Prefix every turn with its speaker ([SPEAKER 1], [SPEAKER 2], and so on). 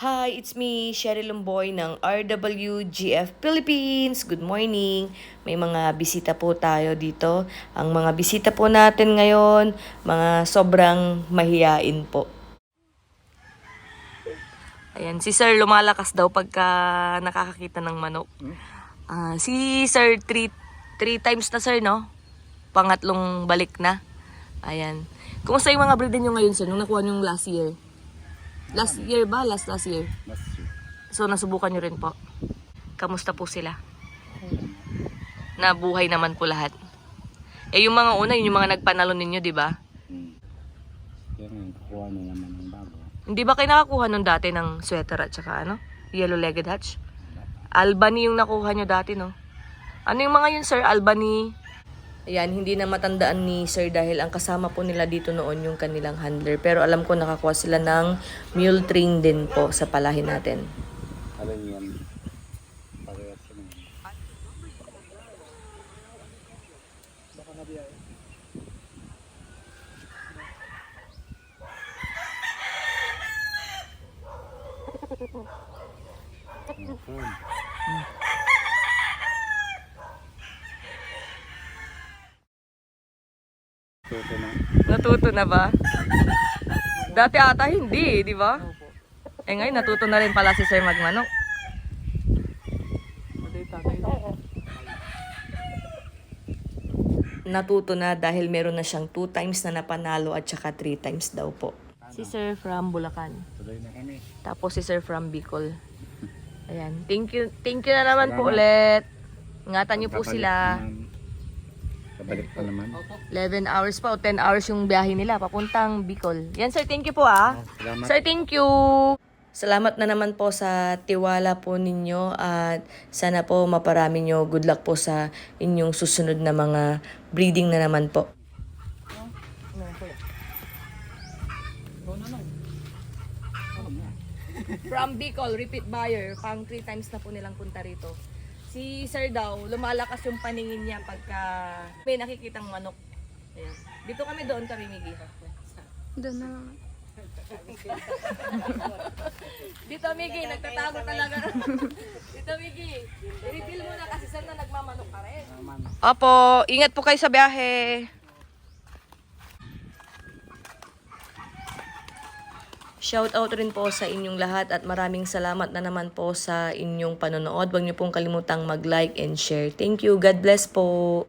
[SPEAKER 1] Hi, it's me, Sherry Lumboy ng RWGF Philippines. Good morning. May mga bisita po tayo dito. Ang mga bisita po natin ngayon, mga sobrang mahiyain po. Ayan, si Sir lumalakas daw pagka nakakakita ng manok. Ah, si Sir, three, three times na Sir, no? Pangatlong balik na. Ayan. Kumusta yung mga breeding nyo ngayon, Sir, nung nakuha nyo last year? Last year ba? Last last year?
[SPEAKER 2] Mas
[SPEAKER 1] So, nasubukan nyo rin po. Kamusta po sila? Nabuhay naman po lahat. Eh, yung mga una, yun yung mga nagpanalo ninyo, di ba?
[SPEAKER 2] hmm. Kaya ngayon, kukuha na naman ng bago.
[SPEAKER 1] Hindi ba kayo nakakuha nun dati ng sweater at saka ano? Yellow-legged hatch? Albany yung nakuha nyo dati, no? Ano yung mga yun, Sir? Albany? Ayan, hindi na matandaan ni Sir dahil ang kasama po nila dito noon yung kanilang handler. Pero alam ko nakakuha sila ng mule train din po sa palahin natin.
[SPEAKER 2] Alam yan, parehas yun. Okay. Tuto na.
[SPEAKER 1] Natuto na ba? Dati ata hindi, di ba? Eh ngayon natuto na rin pala si Sir magmanok. Natuto na dahil meron na siyang 2 times na napanalo at saka 3 times daw po. Si Sir from Bulacan.
[SPEAKER 2] Tuloy na kami.
[SPEAKER 1] Tapos si Sir from Bicol. Ayan. Thank you, thank you na naman po
[SPEAKER 2] Salamat.
[SPEAKER 1] ulit. Ingatan niyo po sila.
[SPEAKER 2] Babalik pa naman.
[SPEAKER 1] 11 hours pa o 10 hours yung biyahe nila papuntang Bicol. Yan sir, thank you po ah.
[SPEAKER 2] Salamat.
[SPEAKER 1] Sir, thank you. Salamat na naman po sa tiwala po ninyo at sana po maparami nyo. Good luck po sa inyong susunod na mga breeding na naman po. From Bicol, repeat buyer. Pang three times na po nilang punta rito. Si Sir daw, lumalakas yung paningin niya pagka may nakikitang manok. Ayan. Dito kami doon kami, Miggy.
[SPEAKER 3] Doon na lang.
[SPEAKER 1] Dito, Miggy, nagtatago talaga. Dito, Miggy. I-reveal mo na kasi sir na nagmamanok ka rin. Opo, ingat po kayo sa biyahe. Shout out rin po sa inyong lahat at maraming salamat na naman po sa inyong panonood. Huwag niyo pong kalimutang mag-like and share. Thank you. God bless po.